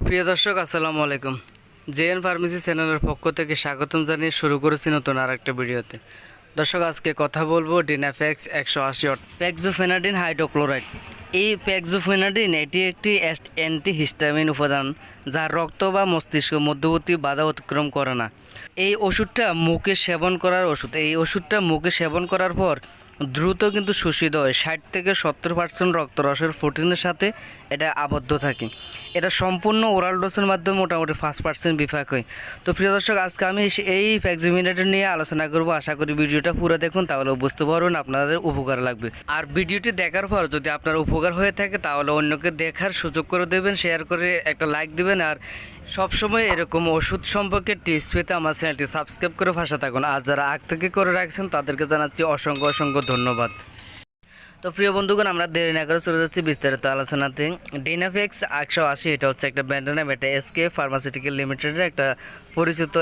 প্রিয় দর্শক, আসসালামু আলাইকুম। জেএন ফার্মেসি চ্যানেলের পক্ষ থেকে স্বাগতম জানিয়ে শুরু করেছি নতুন আর একটা ভিডিওতে। দর্শক, আজকে কথা বলব ডিনাফ্যাক্স একশো আশি প্যাক্সোফেনাডিন হাইড্রোক্লোরাইড। এই প্যাক্সোফেনাডিন এটি একটি অ্যান্টি হিস্টামিন উপাদান যা রক্ত বা মস্তিষ্ক মধ্যবর্তী বাধা অতিক্রম করে না। এই ওষুধটা মুখে সেবন করার ওষুধ। এই ওষুধটা মুখে সেবন করার পর দ্রুত কিন্তু শোষিত হয়। ষাট থেকে সত্তর পার্সেন্ট রক্তরসের প্রোটিনের সাথে এটা আবদ্ধ থাকে। এটা সম্পূর্ণ ওরাল ডোজের মাধ্যমে মোটামুটি পাঁচ পার্সেন্ট বিফাক হয়। তো প্রিয় দর্শক, আজকে আমি এই ফ্যাক্সিমিনেটর নিয়ে আলোচনা করব। আশা করি ভিডিওটা পুরো দেখুন, তাহলে বুঝতে পারবেন আপনাদের উপকার লাগবে। আর ভিডিওটি দেখার পর যদি আপনার উপকার হয়ে থাকে, তাহলে অন্যকে দেখার সুযোগ করে দেবেন শেয়ার করে একটা লাইক দেবেন, আর সবসময় এরকম ওষুধ সম্পর্কে টিপস পেতে আমার চ্যানেলটি সাবস্ক্রাইব করে ভাষা থাকুন। আর যারা আগ থেকে করে রাখছেন, তাদেরকে জানাচ্ছি অসংখ্য অসংখ্য ধন্যবাদ। তো প্রিয় বন্ধুগণ, আমরা দেরি না করে চলে যাচ্ছি বিস্তারিত আলোচনাতে। ডিনাফেক্স একশো আশি, এটা হচ্ছে একটা ব্র্যান্ডের নাম এটা এসকে ফার্মাসিউটিক্যাল লিমিটেডের একটা পরিচিত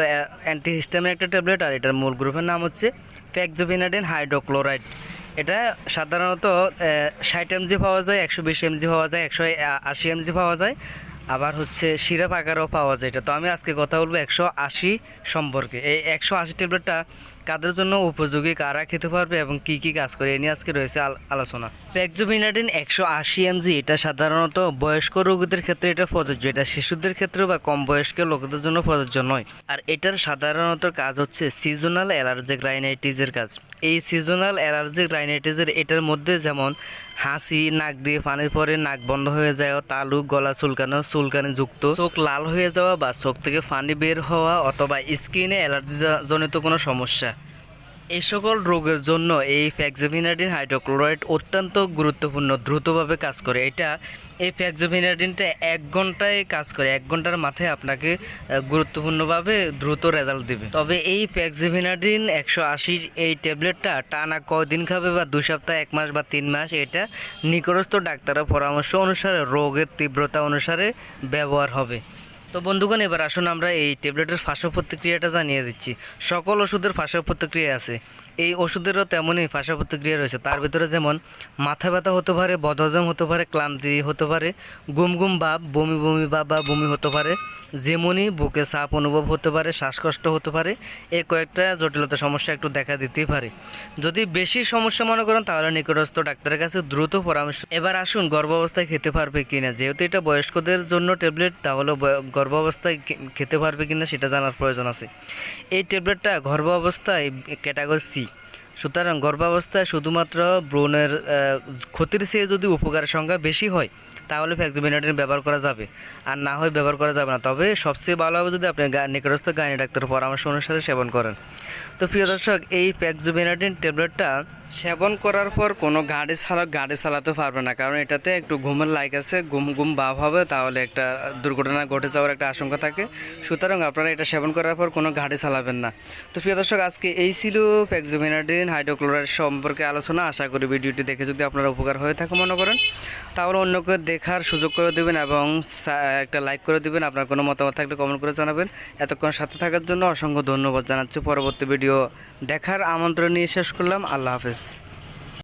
অ্যান্টিহিস্টামিন একটা ট্যাবলেট আর এটার মূল গ্রুপের নাম হচ্ছে ফ্যাক্সোভিনাডিন হাইড্রোক্লোরাইড এটা সাধারণত ষাট এমজি পাওয়া যায়, একশো বিশ এমজি পাওয়া যায়, একশো আশি এমজি পাওয়া যায়। আবার হচ্ছে সিরাপ আকারও পাওয়া যায় এটা। তো আমি আজকে কথা বলব একশো আশি সম্পর্কে। এই একশো আশি ট্যাবলেটটা কাদের জন্য উপযোগী, কারা খেতে পারবে এবং কি কি কাজ করে, এ নিয়ে আজকে রয়েছে আল- আলোচনা। প্যাক্সোভিনাডিন একশো আশি এমজি এটা সাধারণত বয়স্ক রোগীদের ক্ষেত্রে এটা প্রযোজ্য, এটা শিশুদের ক্ষেত্রে বা কম বয়স্ক লোকদের জন্য প্রযোজ্য নয়। আর এটার সাধারণত কাজ হচ্ছে সিজনাল অ্যালার্জিক রাইনাইটিসের কাজ। এই সিজনাল অ্যালার্জিক রাইনাইটিসের এটার মধ্যে যেমন হাসি, নাক দিয়ে পানির পরে নাক বন্ধ হয়ে যাওয়া তালু, গলা চুলকানো, চুলকানি যুক্ত, চোখ লাল হয়ে যাওয়া বা চোখ থেকে পানি বের হওয়া অথবা স্কিনে অ্যালার্জি জনিত কোনো সমস্যা। এই সকল রোগের জন্য এই ফ্যাক্সোভিনাডিন হাইড্রোক্লোরাইড অত্যন্ত গুরুত্বপূর্ণ, দ্রুতভাবে কাজ করে। এটা এই ফ্যাক্সোভিনাডিনটা এক ঘন্টায় কাজ করে, এক ঘণ্টার মাথায় আপনাকে গুরুত্বপূর্ণভাবে দ্রুত রেজাল্ট দেবে। তবে এই ফ্যাক্সোভিনাডিন একশো আশির এই ট্যাবলেটটা টানা কয়দিন খাবে বা দু সপ্তাহ, এক মাস বা তিন মাস, এটা নিকটস্থ ডাক্তারের পরামর্শ অনুসারে রোগের তীব্রতা অনুসারে ব্যবহার হবে। তো বন্ধুগণ, এবার আসুন আমরা এই ট্যাবলেটের ফাঁসা প্রতিক্রিয়াটা জানিয়ে দিচ্ছি। সকল ওষুধের ফাঁসা প্রতিক্রিয়া আছে। এই ওষুধেরও তেমনই ফাঁসা প্রতিক্রিয়া রয়েছে। তার ভিতরে যেমন মাথা ব্যথা হতে পারে, বদহজম হতে পারে, ক্লান্তি হতে পারে গুম গুম ভাব, বমি বমি ভাব বা বমি হতে পারে যেমনই বুকে চাপ অনুভব হতে পারে, শ্বাসকষ্ট হতে পারে এই কয়েকটা জটিলতা সমস্যা একটু দেখা দিতেই পারে। যদি বেশি সমস্যা মনে করেন, তাহলে নিকটস্থ ডাক্তারের কাছে দ্রুত পরামর্শ। এবার আসুন, গর্ভাবস্থায় খেতে পারবে কিনা? যেহেতু এটা বয়স্কদের জন্য ট্যাবলেট, তাহলে গর্ভাবস্থায় খেতে পারবে কিনা সেটা জানার প্রয়োজন আছে। এই ট্যাবলেটটা গর্ভাবস্থায় ক্যাটাগরি সি। সুতরাং গর্ভাবস্থায় শুধুমাত্র ব্রণের ক্ষতির চেয়ে যদি উপকারের সংখ্যা বেশি হয়, তাহলে ফ্যাক্সিবিনাটিন ব্যবহার করা যাবে। আর না হয় ব্যবহার করা যাবে না। তবে সবচেয়ে ভালো হবে যদি আপনি নিকটস্থ গাইনি ডাক্তারের পরামর্শ অনুসারে সেবন করেন। তো প্রিয় দর্শক, এই ফ্যাক্সোবিনাডিন ট্যাবলেটটা সেবন করার পর কোনো গাড়ি চালক গাড়ি চালাতে পারবে না। কারণ এটাতে একটু ঘুমের লাইক আছে, ঘুম ঘুম ভাব হবে, তাহলে একটা দুর্ঘটনা ঘটে যাওয়ার একটা আশঙ্কা থাকে। সুতরাং আপনারা এটা সেবন করার পর কোনো গাড়ি চালাবেন না। তো প্রিয় দর্শক, আজকে এই ছিল ফ্যাক্সোমিনাডিন হাইড্রোক্লোরাইড সম্পর্কে আলোচনা। আশা করি ভিডিওটি দেখে যদি আপনারা উপকার হয়ে থাকে মনে করেন, তাহলে অন্যকে দেখার সুযোগ করে দেবেন এবং একটা লাইক করে দেবেন। আপনার কোনো মতামত থাকলে কমেন্ট করে জানাবেন। এতক্ষণ সাথে থাকার জন্য অসংখ্য ধন্যবাদ জানাচ্ছি। পরবর্তী ভিডিও দেখার আমন্ত্রণ নিয়ে শেষ করলাম। আল্লাহ হাফেজ।